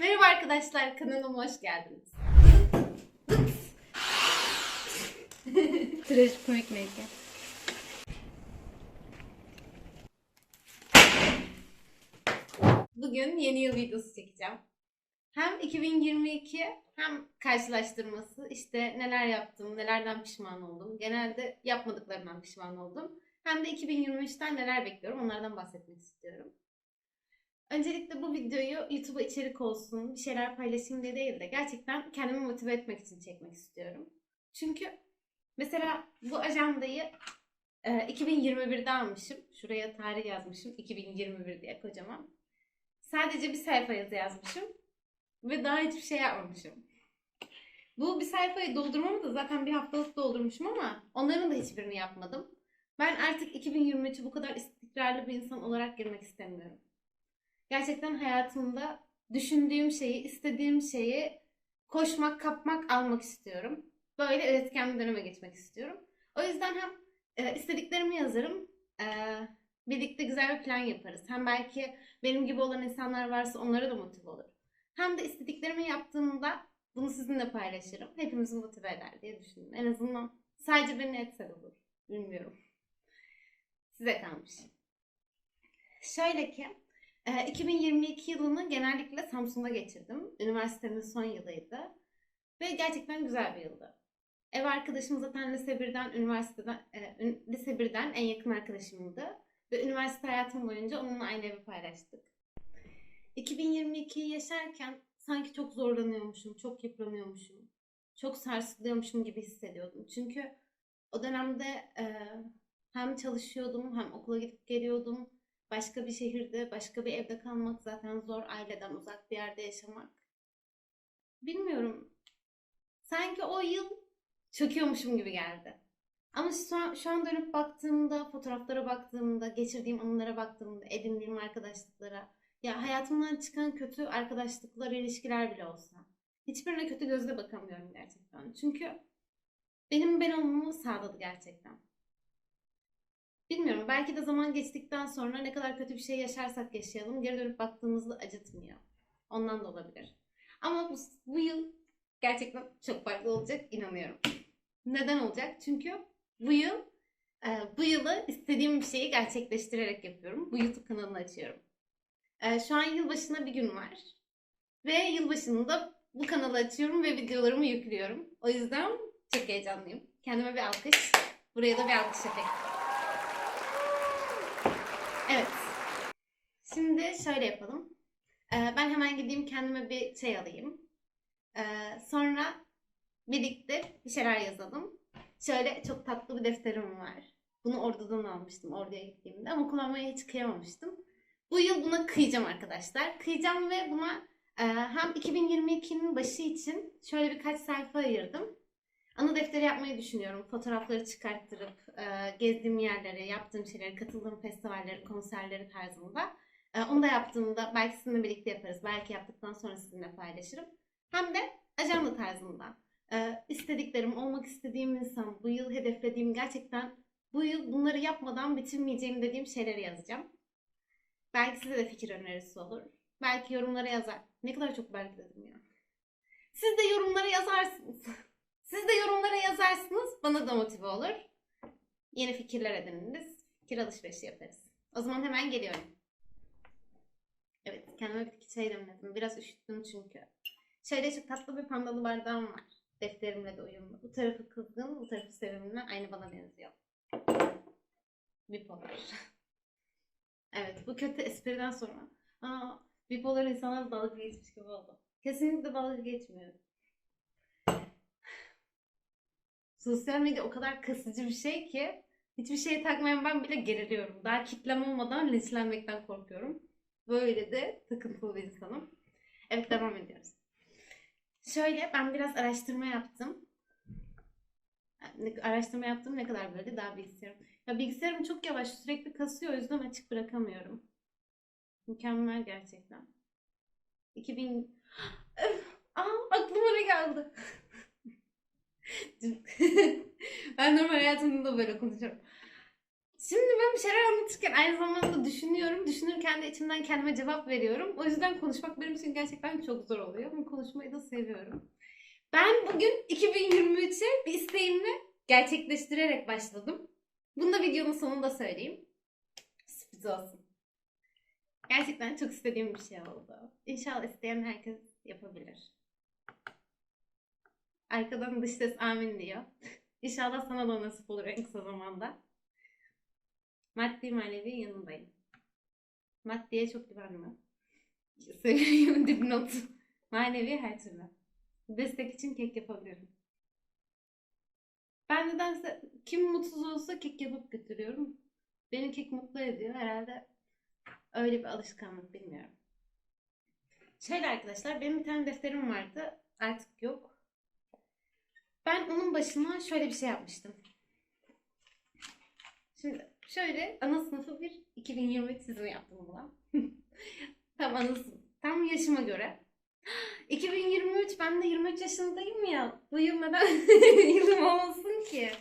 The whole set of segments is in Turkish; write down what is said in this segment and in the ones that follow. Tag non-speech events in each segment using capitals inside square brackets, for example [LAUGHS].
Merhaba arkadaşlar, kanalıma hoş geldiniz. Trajikomic maker. Bugün yeni yıl videosu çekeceğim. Hem 2022 hem karşılaştırması, işte neler yaptım, nelerden pişman oldum. Genelde yapmadıklarımdan pişman oldum. Hem de 2023'ten neler bekliyorum, onlardan bahsetmek istiyorum. Öncelikle bu videoyu YouTube'a içerik olsun, bir şeyler paylaşayım diye değil de gerçekten kendimi motive etmek için çekmek istiyorum. Çünkü mesela bu ajandayı e, 2021'de almışım. Şuraya tarih yazmışım. 2021 diye kocaman. Sadece bir sayfa yazı yazmışım. Ve daha hiçbir şey yapmamışım. Bu bir sayfayı doldurmamı da zaten bir haftalık doldurmuşum ama onların da hiçbirini yapmadım. Ben artık 2023'ü bu kadar istikrarlı bir insan olarak girmek istemiyorum. Gerçekten hayatımda düşündüğüm şeyi, istediğim şeyi koşmak, kapmak, almak istiyorum. Böyle üretken bir döneme geçmek istiyorum. O yüzden hem e, istediklerimi yazarım, e, birlikte güzel bir plan yaparız. Hem belki benim gibi olan insanlar varsa onlara da motive olur. Hem de istediklerimi yaptığımda bunu sizinle paylaşırım. Hepimizi motive eder diye düşündüm. En azından sadece beni etse de olur. Bilmiyorum. Size kalmış. Şöyle ki, e, 2022 yılını genellikle Samsun'da geçirdim. Üniversitemin son yılıydı. Ve gerçekten güzel bir yıldı. Ev arkadaşım zaten lise 1'den, üniversiteden, e, lise 1'den en yakın arkadaşımdı. Ve üniversite hayatım boyunca onunla aynı evi paylaştık. 2022'yi yaşarken sanki çok zorlanıyormuşum, çok yıpranıyormuşum, çok sarsılıyormuşum gibi hissediyordum. Çünkü o dönemde e, hem çalışıyordum hem okula gidip geliyordum. Başka bir şehirde, başka bir evde kalmak zaten zor. Aileden uzak bir yerde yaşamak. Bilmiyorum. Sanki o yıl çöküyormuşum gibi geldi. Ama şu an, şu an dönüp baktığımda, fotoğraflara baktığımda, geçirdiğim anılara baktığımda, edindiğim arkadaşlıklara, ya hayatımdan çıkan kötü arkadaşlıklar, ilişkiler bile olsa. Hiçbirine kötü gözle bakamıyorum gerçekten. Çünkü benim ben olmamı sağladı gerçekten. Bilmiyorum. Belki de zaman geçtikten sonra ne kadar kötü bir şey yaşarsak yaşayalım geri dönüp baktığımızda acıtmıyor. Ondan da olabilir. Ama bu, bu yıl gerçekten çok farklı olacak inanıyorum. Neden olacak? Çünkü bu yıl e, bu yılı istediğim bir şeyi gerçekleştirerek yapıyorum. Bu YouTube kanalını açıyorum. E, şu an yılbaşına bir gün var. Ve yılbaşında bu kanalı açıyorum ve videolarımı yüklüyorum. O yüzden çok heyecanlıyım. Kendime bir alkış. Buraya da bir alkış efekti. Evet. Şimdi şöyle yapalım. Ee, ben hemen gideyim kendime bir şey alayım. Ee, sonra birlikte bir şeyler yazalım. Şöyle çok tatlı bir defterim var. Bunu ordudan almıştım orduya gittiğimde ama kullanmaya hiç kıyamamıştım. Bu yıl buna kıyacağım arkadaşlar. Kıyacağım ve buna e, hem 2022'nin başı için şöyle birkaç sayfa ayırdım. Anı defteri yapmayı düşünüyorum. Fotoğrafları çıkarttırıp e, gezdiğim yerleri, yaptığım şeyleri, katıldığım festivalleri, konserleri tarzında. E, onu da yaptığımda belki sizinle birlikte yaparız. Belki yaptıktan sonra sizinle paylaşırım. Hem de ajanda tarzında. E, istediklerim, olmak istediğim insan, bu yıl hedeflediğim gerçekten bu yıl bunları yapmadan bitirmeyeceğim dediğim şeyleri yazacağım. Belki size de fikir önerisi olur. Belki yorumlara yazar. Ne kadar çok belki dedim ya. Siz de yorumlara yazarsınız. [LAUGHS] Siz de yorumlara yazarsınız. Bana da motive olur. Yeni fikirler ediniriz. Fikir alışverişi yaparız. O zaman hemen geliyorum. Evet, kendime bir şey demledim. Biraz üşüttüm çünkü. Şöyle çok tatlı bir pandalı bardağım var. Defterimle de uyumlu. Bu tarafı kızgın, bu tarafı sevimli. Aynı bana benziyor. Bipolar. [LAUGHS] evet, bu kötü espriden sonra. Aa, bipolar insanlar dalga geçmiş gibi oldu. Kesinlikle dalga geçmiyorum. Sosyal medya o kadar kasıcı bir şey ki hiçbir şeye takmayan ben bile geriliyorum. Daha kitlem olmadan linçlenmekten korkuyorum. Böyle de takıntılı bir insanım. Evet devam ediyoruz. Şöyle ben biraz araştırma yaptım. Araştırma yaptım ne kadar böyle daha bilgisayarım. Ya bilgisayarım çok yavaş sürekli kasıyor o yüzden açık bırakamıyorum. Mükemmel gerçekten. 2000 Öf! [GASPS] Aa aklıma ne geldi? [LAUGHS] ben normal hayatımda da böyle konuşuyorum. Şimdi ben bir şeyler anlatırken aynı zamanda düşünüyorum. Düşünürken de içimden kendime cevap veriyorum. O yüzden konuşmak benim için gerçekten çok zor oluyor. Ama konuşmayı da seviyorum. Ben bugün 2023'e bir isteğimi gerçekleştirerek başladım. Bunu da videonun sonunda söyleyeyim. Sürpriz olsun. Gerçekten çok istediğim bir şey oldu. İnşallah isteyen herkes yapabilir. Arkadan dış ses amin diyor. İnşallah sana da nasip olur en kısa zamanda. Maddi manevi yanındayım. Maddiye çok güvenmem. Söyleyeyim [LAUGHS] dipnot. Manevi her türlü. Destek için kek yapabilirim. Ben nedense kim mutsuz olsa kek yapıp götürüyorum. Beni kek mutlu ediyor. Herhalde öyle bir alışkanlık bilmiyorum. Şöyle arkadaşlar benim bir tane defterim vardı. Artık yok. Ben onun başına şöyle bir şey yapmıştım. Şimdi şöyle ana sınıfı bir 2023 çizimi yaptım buna. [LAUGHS] tam ana. Tam yaşıma göre. [GASPS] 2023 ben de 23 yaşındayım ya. Bu yıl neden [LAUGHS] yılım olmasın ki?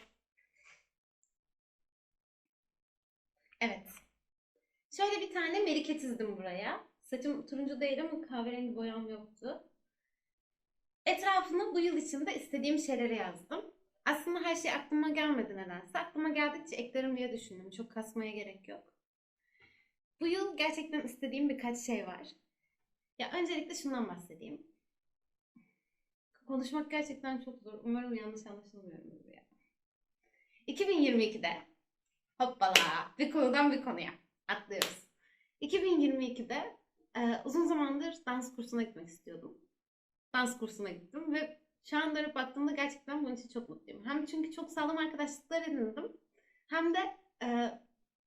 Evet. Şöyle bir tane melike çizdim buraya. Saçım turuncu değil ama kahverengi boyam yoktu. Etrafına bu yıl içinde istediğim şeyleri yazdım. Aslında her şey aklıma gelmedi nedense. Aklıma geldikçe eklerim diye düşündüm. Çok kasmaya gerek yok. Bu yıl gerçekten istediğim birkaç şey var. Ya öncelikle şundan bahsedeyim. Konuşmak gerçekten çok zor. Umarım yanlış anlaşılmıyorumdur ya. 2022'de hoppala bir konudan bir konuya atlıyoruz. 2022'de e, uzun zamandır dans kursuna gitmek istiyordum. Dans kursuna gittim ve şu anda dönüp baktığımda gerçekten bunun için çok mutluyum. Hem çünkü çok sağlam arkadaşlıklar edindim. Hem de e,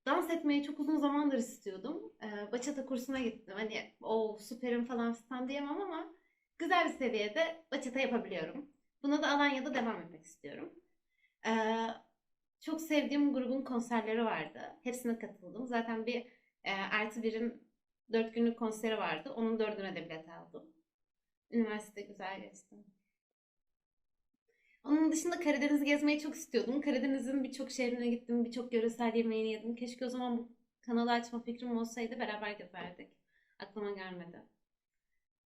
dans etmeyi çok uzun zamandır istiyordum. E, bachata kursuna gittim. Hani o süperim falan fistan diyemem ama güzel bir seviyede bachata yapabiliyorum. Buna da Alanya'da devam etmek istiyorum. E, çok sevdiğim grubun konserleri vardı. Hepsine katıldım. Zaten bir e, artı birin dört günlük konseri vardı. Onun dördüne de bilet aldım. Üniversite güzel geçti. Onun dışında Karadeniz gezmeyi çok istiyordum. Karadeniz'in birçok şehrine gittim, birçok yöresel yemeğini yedim. Keşke o zaman bu kanalı açma fikrim olsaydı beraber gezerdik. Aklıma gelmedi.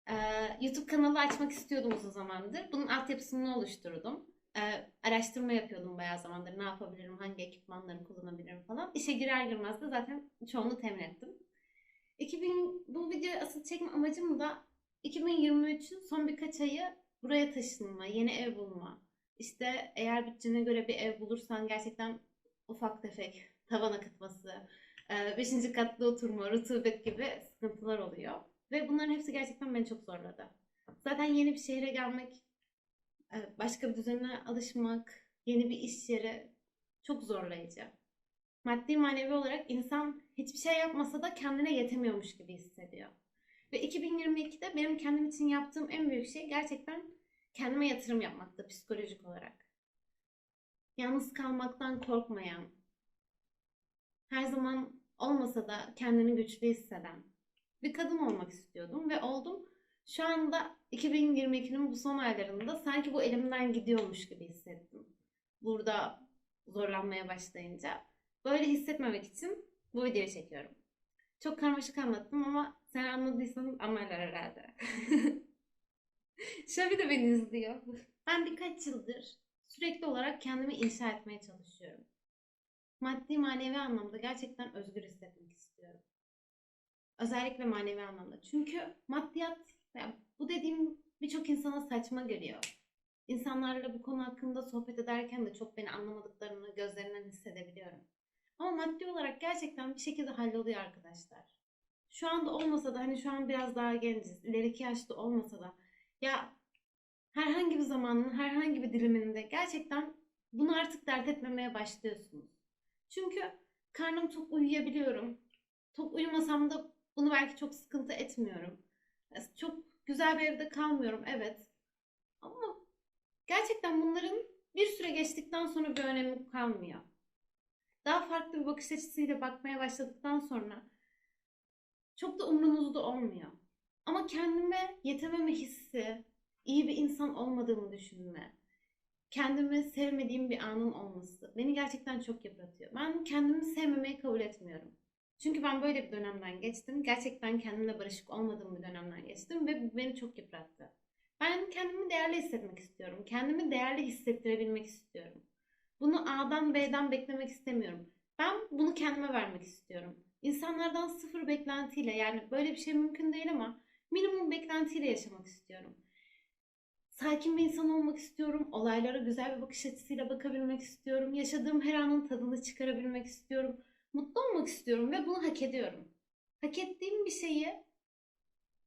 Ee, YouTube kanalı açmak istiyordum uzun zamandır. Bunun altyapısını oluşturdum. Ee, araştırma yapıyordum bayağı zamandır. Ne yapabilirim, hangi ekipmanları kullanabilirim falan. İşe girer girmez de zaten çoğunu temin ettim. 2000, bu videoyu asıl çekme amacım da 2023'ün son birkaç ayı buraya taşınma, yeni ev bulma. İşte eğer bütçene göre bir ev bulursan gerçekten ufak tefek tavan akıtması, 5. katta oturma, rutubet gibi sıkıntılar oluyor. Ve bunların hepsi gerçekten beni çok zorladı. Zaten yeni bir şehre gelmek, başka bir düzene alışmak, yeni bir iş yeri çok zorlayıcı. Maddi manevi olarak insan hiçbir şey yapmasa da kendine yetemiyormuş gibi hissediyor. Ve 2022'de benim kendim için yaptığım en büyük şey gerçekten kendime yatırım yapmakta psikolojik olarak. Yalnız kalmaktan korkmayan, her zaman olmasa da kendini güçlü hisseden bir kadın olmak istiyordum ve oldum. Şu anda 2022'nin bu son aylarında sanki bu elimden gidiyormuş gibi hissettim. Burada zorlanmaya başlayınca. Böyle hissetmemek için bu videoyu çekiyorum. Çok karmaşık anlattım ama sen anladıysan anlarlar herhalde. [LAUGHS] Şabi de beni izliyor. Ben birkaç yıldır sürekli olarak kendimi inşa etmeye çalışıyorum. Maddi manevi anlamda gerçekten özgür hissetmek istiyorum. Özellikle manevi anlamda. Çünkü maddiyat, yani bu dediğim birçok insana saçma geliyor. İnsanlarla bu konu hakkında sohbet ederken de çok beni anlamadıklarını gözlerinden hissedebiliyorum. Ama maddi olarak gerçekten bir şekilde halloluyor arkadaşlar. Şu anda olmasa da hani şu an biraz daha genciz, ileriki yaşta olmasa da ya herhangi bir zamanın herhangi bir diliminde gerçekten bunu artık dert etmemeye başlıyorsunuz. Çünkü karnım tok uyuyabiliyorum. Tok uyumasam da bunu belki çok sıkıntı etmiyorum. Çok güzel bir evde kalmıyorum evet. Ama gerçekten bunların bir süre geçtikten sonra bir önemi kalmıyor. Daha farklı bir bakış açısıyla bakmaya başladıktan sonra çok da umrunuzda olmuyor. Ama kendime yetememe hissi, iyi bir insan olmadığımı düşünme, kendimi sevmediğim bir anın olması beni gerçekten çok yıpratıyor. Ben kendimi sevmemeyi kabul etmiyorum. Çünkü ben böyle bir dönemden geçtim. Gerçekten kendimle barışık olmadığım bir dönemden geçtim ve bu beni çok yıprattı. Ben kendimi değerli hissetmek istiyorum. Kendimi değerli hissettirebilmek istiyorum. Bunu A'dan B'den beklemek istemiyorum. Ben bunu kendime vermek istiyorum. İnsanlardan sıfır beklentiyle yani böyle bir şey mümkün değil ama minimum beklentiyle yaşamak istiyorum. Sakin bir insan olmak istiyorum. Olaylara güzel bir bakış açısıyla bakabilmek istiyorum. Yaşadığım her anın tadını çıkarabilmek istiyorum. Mutlu olmak istiyorum ve bunu hak ediyorum. Hak ettiğim bir şeyi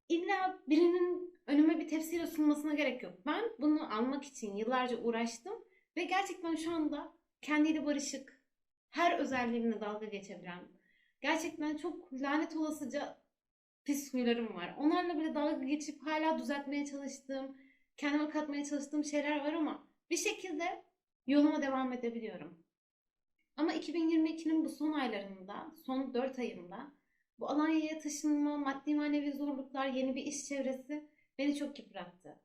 illa birinin önüme bir tepsiyle sunmasına gerek yok. Ben bunu almak için yıllarca uğraştım ve gerçekten şu anda kendiyle barışık, her özelliğimle dalga geçebilen, gerçekten çok lanet olasıca pis huylarım var. Onlarla bile dalga geçip hala düzeltmeye çalıştığım, kendime katmaya çalıştığım şeyler var ama bir şekilde yoluma devam edebiliyorum. Ama 2022'nin bu son aylarında, son 4 ayında bu Alanya'ya taşınma, maddi manevi zorluklar, yeni bir iş çevresi beni çok yıprattı.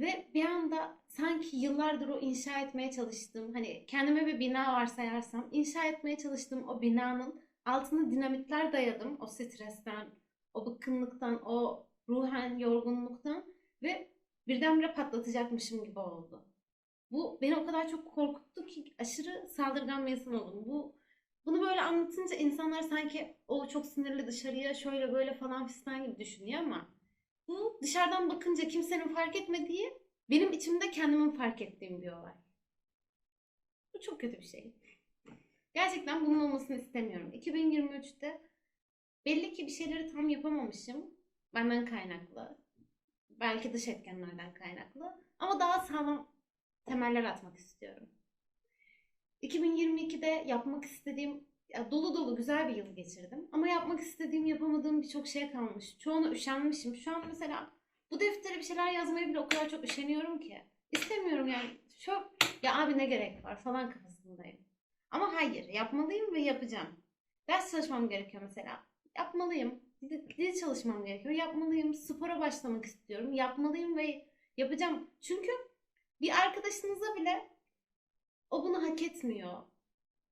Ve bir anda sanki yıllardır o inşa etmeye çalıştığım, hani kendime bir bina varsayarsam, inşa etmeye çalıştığım o binanın altına dinamitler dayadım. O stresten, o bıkkınlıktan, o ruhen yorgunluktan ve birdenbire patlatacakmışım gibi oldu. Bu beni o kadar çok korkuttu ki aşırı saldırgan bir insan oldum. Bu bunu böyle anlatınca insanlar sanki o çok sinirli dışarıya şöyle böyle falan fistan gibi düşünüyor ama bu dışarıdan bakınca kimsenin fark etmediği benim içimde kendimin fark ettiğim bir olay. Bu çok kötü bir şey. Gerçekten bunun olmasını istemiyorum. 2023'te belli ki bir şeyleri tam yapamamışım. Benden kaynaklı. Belki dış etkenlerden kaynaklı. Ama daha sağlam temeller atmak istiyorum. 2022'de yapmak istediğim ya dolu dolu güzel bir yıl geçirdim. Ama yapmak istediğim, yapamadığım birçok şey kalmış. Çoğuna üşenmişim. Şu an mesela bu deftere bir şeyler yazmaya bile o kadar çok üşeniyorum ki. İstemiyorum yani. Çok ya abi ne gerek var falan kafasındayım. Ama hayır, yapmalıyım ve yapacağım. Ders çalışmam gerekiyor mesela. Yapmalıyım. Dil çalışmam gerekiyor. Yapmalıyım. Spora başlamak istiyorum. Yapmalıyım ve yapacağım. Çünkü bir arkadaşınıza bile o bunu hak etmiyor.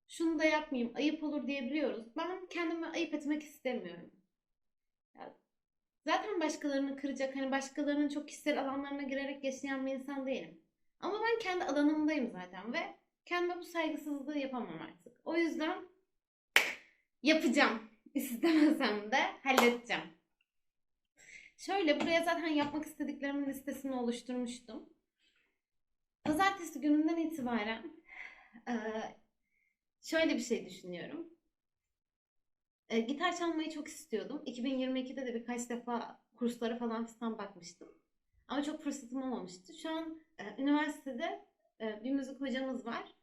Şunu da yapmayayım, ayıp olur diyebiliyoruz. Ben kendimi ayıp etmek istemiyorum. Ya, zaten başkalarını kıracak, hani başkalarının çok kişisel alanlarına girerek yaşayan bir insan değilim. Ama ben kendi alanımdayım zaten ve kendime bu saygısızlığı yapamam artık. O yüzden yapacağım. [LAUGHS] İstemesem de halledeceğim. Şöyle buraya zaten yapmak istediklerimin listesini oluşturmuştum. Pazartesi gününden itibaren şöyle bir şey düşünüyorum. E, gitar çalmayı çok istiyordum. 2022'de de birkaç defa kurslara falan fistan bakmıştım. Ama çok fırsatım olmamıştı. Şu an e, üniversitede e, bir müzik hocamız var.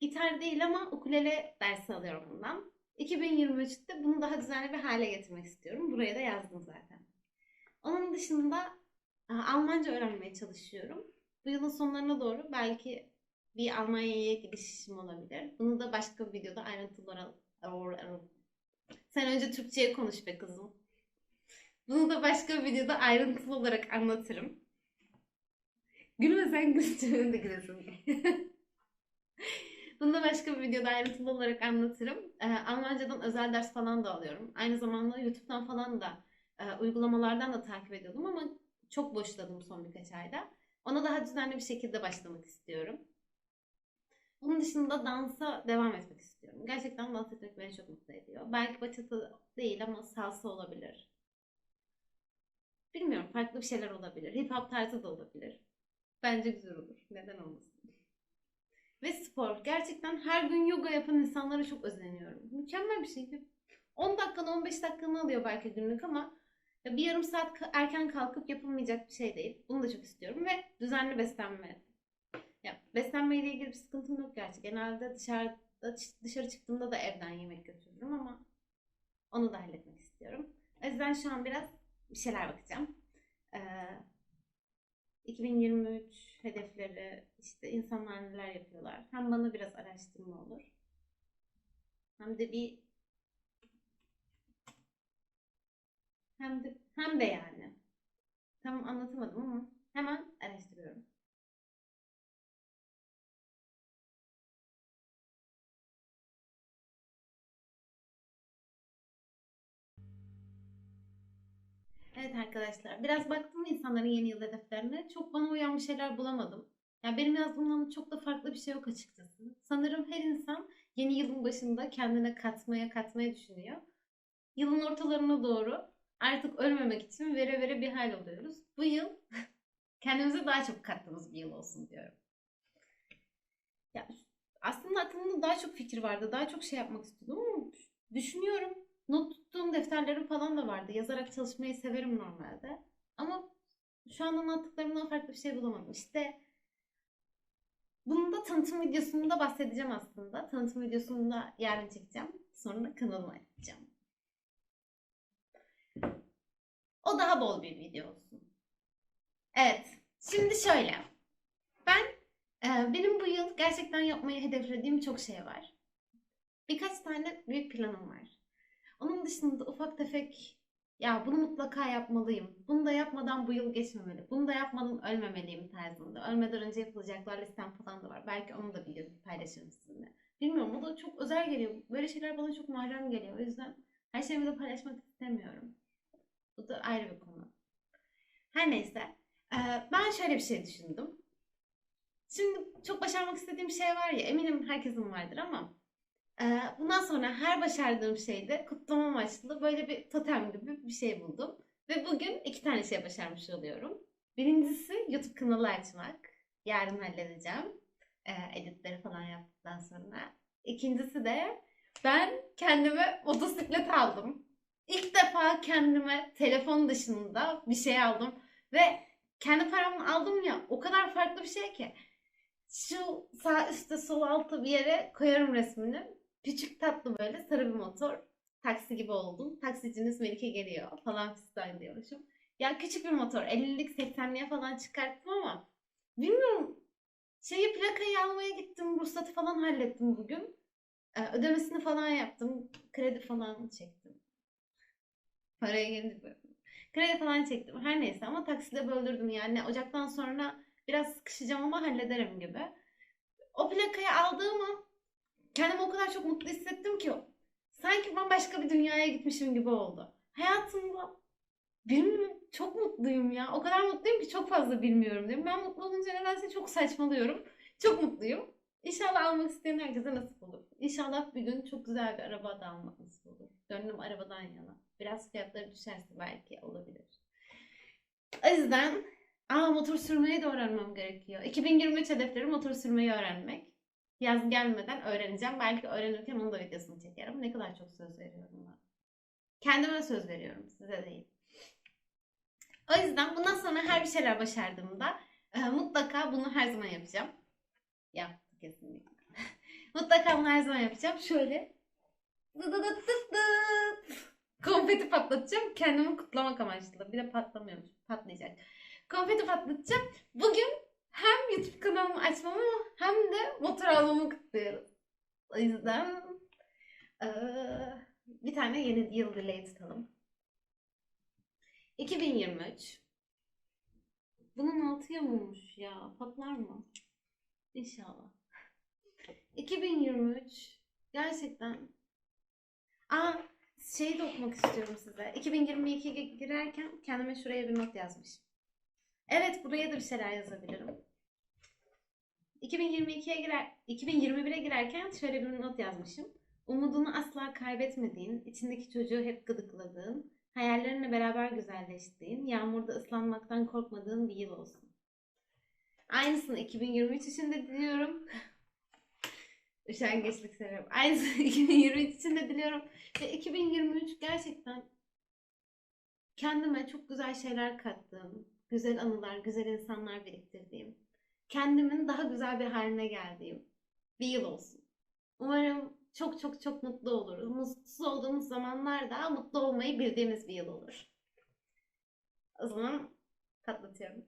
Gitar değil ama ukulele dersi alıyorum ondan. 2023'te bunu daha düzenli bir hale getirmek istiyorum. Buraya da yazdım zaten. Onun dışında e, Almanca öğrenmeye çalışıyorum. Bu yılın sonlarına doğru belki bir Almanya'ya gidişim olabilir. Bunu da başka bir videoda ayrıntılar Sen önce Türkçe'ye konuş be kızım. Bunu da başka bir videoda ayrıntılı olarak anlatırım. Gülme sen gülsün [LAUGHS] de gülesin. [LAUGHS] Bunu da başka bir videoda ayrıntılı olarak anlatırım. Ee, Almancadan özel ders falan da alıyorum. Aynı zamanda YouTube'dan falan da e, uygulamalardan da takip ediyordum ama çok boşladım son birkaç ayda. Ona daha düzenli bir şekilde başlamak istiyorum. Bunun dışında dansa devam etmek istiyorum. Gerçekten dans etmek beni çok mutlu ediyor. Belki bachata değil ama salsa olabilir. Bilmiyorum farklı bir şeyler olabilir. Hip hop tarzı da olabilir. Bence güzel olur. Neden olmasın? Ve spor. Gerçekten her gün yoga yapan insanlara çok özeniyorum. Mükemmel bir şey. 10 dakikanı 15 dakikanı alıyor belki günlük ama bir yarım saat erken kalkıp yapılmayacak bir şey değil. Bunu da çok istiyorum ve düzenli beslenme. Ya beslenmeyle ilgili bir sıkıntım yok gerçi. Genelde dışarıda dışarı çıktığımda da evden yemek götürürüm ama onu da halletmek istiyorum. O yüzden şu an biraz bir şeyler bakacağım. Ee, 2023 hedefleri, işte insanlar neler yapıyorlar. Hem bana biraz araştırma olur. Hem de bir hem de hem de yani. Tam anlatamadım ama hemen araştırıyorum. Evet arkadaşlar, biraz baktım insanların yeni yıl hedeflerine. Çok bana uyan bir şeyler bulamadım. Yani benim yazdığımdan çok da farklı bir şey yok açıkçası. Sanırım her insan yeni yılın başında kendine katmaya katmaya düşünüyor. Yılın ortalarına doğru artık ölmemek için vere vere bir hal oluyoruz. Bu yıl [LAUGHS] kendimize daha çok kattığımız bir yıl olsun diyorum. Ya aslında aklımda daha çok fikir vardı. Daha çok şey yapmak istiyordum ama düşünüyorum. Not tuttuğum defterlerim falan da vardı. Yazarak çalışmayı severim normalde. Ama şu an anlattıklarımdan farklı bir şey bulamadım. İşte bunun da tanıtım videosunda bahsedeceğim aslında. Tanıtım videosunu da yarın çekeceğim. Sonra kanalıma açacağım. O daha bol bir video olsun. Evet. Şimdi şöyle. Ben e, benim bu yıl gerçekten yapmayı hedeflediğim çok şey var. Birkaç tane büyük planım var. Onun dışında ufak tefek ya bunu mutlaka yapmalıyım. Bunu da yapmadan bu yıl geçmemeli. Bunu da yapmadan ölmemeliyim tarzında. Ölmeden önce yapılacaklar listem falan da var. Belki onu da bir gün paylaşırım sizinle. Bilmiyorum o da çok özel geliyor. Böyle şeyler bana çok mahrem geliyor. O yüzden her şeyimi de paylaşmak istemiyorum. Bu da ayrı bir konu. Her neyse. Ben şöyle bir şey düşündüm. Şimdi çok başarmak istediğim şey var ya eminim herkesin vardır ama bundan sonra her başardığım şeyde kutlama amaçlı böyle bir totem gibi bir şey buldum. Ve bugün iki tane şey başarmış oluyorum. Birincisi YouTube kanalı açmak. Yarın halledeceğim. Editleri falan yaptıktan sonra. İkincisi de ben kendime motosiklet aldım. İlk defa kendime telefon dışında bir şey aldım. Ve kendi paramla aldım ya o kadar farklı bir şey ki. Şu sağ üstte sol altta bir yere koyarım resmini. Küçük tatlı böyle sarı bir motor. Taksi gibi oldum. Taksiciniz Melike geliyor falan fistan diyormuşum. Ya küçük bir motor. 50'lik 80'liğe falan çıkarttım ama bilmiyorum. Şeyi plakayı almaya gittim. Ruhsatı falan hallettim bugün. Ee, ödemesini falan yaptım. Kredi falan çektim. Paraya gelince. Kredi falan çektim. Her neyse ama takside böldürdüm yani. Ocaktan sonra biraz sıkışacağım ama hallederim gibi. O plakayı aldığım an kendimi o kadar çok mutlu hissettim ki sanki ben başka bir dünyaya gitmişim gibi oldu. Hayatımda bilmiyorum çok mutluyum ya. O kadar mutluyum ki çok fazla bilmiyorum diyorum. Ben mutlu olunca nedense çok saçmalıyorum. Çok mutluyum. İnşallah almak isteyen herkese nasip olur. İnşallah bir gün çok güzel bir araba da almak nasip olur. Gönlüm arabadan yana. Biraz fiyatları düşerse belki olabilir. O yüzden aa motor sürmeyi de öğrenmem gerekiyor. 2023 hedefleri motor sürmeyi öğrenmek. Yaz gelmeden öğreneceğim. Belki öğrenirken onun da videosunu çekerim. Ne kadar çok söz veriyorum ben. Kendime söz veriyorum. Size değil. O yüzden bundan sonra her bir şeyler başardığımda e, mutlaka bunu her zaman yapacağım. Yaptım kesinlikle. [LAUGHS] mutlaka bunu her zaman yapacağım. Şöyle konfeti patlatacağım. Kendimi kutlamak amaçlı. Bir de patlamıyormuş. Patlayacak. Konfeti patlatacağım. Bugün hem YouTube kanalımı açmamı hem de motor almamı kutluyoruz. O yüzden eee, bir tane yeni yıl dileği tutalım. 2023 Bunun altı yamulmuş ya. Patlar mı? İnşallah. 2023 gerçekten Aa şeyi de okumak istiyorum size. 2022'ye girerken kendime şuraya bir not yazmışım. Evet buraya da bir şeyler yazabilirim. 2022'ye girer, 2021'e girerken şöyle bir not yazmışım. Umudunu asla kaybetmediğin, içindeki çocuğu hep gıdıkladığın, hayallerinle beraber güzelleştiğin, yağmurda ıslanmaktan korkmadığın bir yıl olsun. Aynısını 2023 için de diliyorum. [LAUGHS] Üşengeçlik seviyorum. Aynısını [LAUGHS] 2023 için de diliyorum. Ve 2023 gerçekten kendime çok güzel şeyler kattığım, güzel anılar, güzel insanlar biriktirdiğim, kendimin daha güzel bir haline geldiğim bir yıl olsun. Umarım çok çok çok mutlu oluruz. Mutsuz olduğumuz zamanlarda mutlu olmayı bildiğimiz bir yıl olur. O zaman patlatıyorum.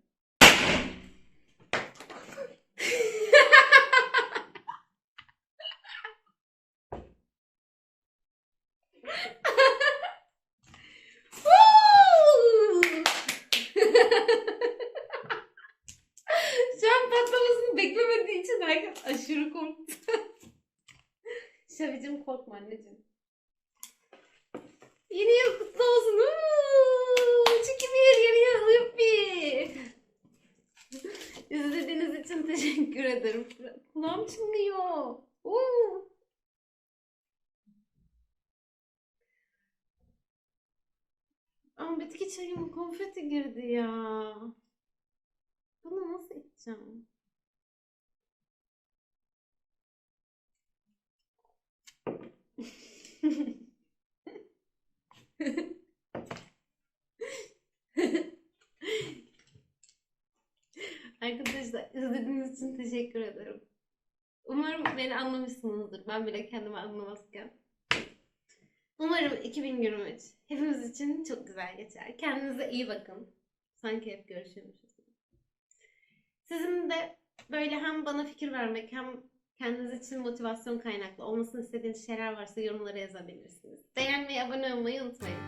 korkma anneciğim. Yeni yıl kutlu olsun. Çünkü bir yeni yıl yuppi. İzlediğiniz için teşekkür ederim. Kulağım çınlıyor. Uuu. Ama bitki çayıma konfeti girdi ya. Bunu nasıl içeceğim? [LAUGHS] Arkadaşlar izlediğiniz için teşekkür ederim. Umarım beni anlamışsınızdır. Ben bile kendimi anlamazken. Umarım 2023 hepimiz için çok güzel geçer. Kendinize iyi bakın. Sanki hep görüşüyormuşuz. Sizin de böyle hem bana fikir vermek hem kendiniz için motivasyon kaynaklı olmasını istediğiniz şeyler varsa yorumlara yazabilirsiniz. Beğenmeyi, abone olmayı unutmayın.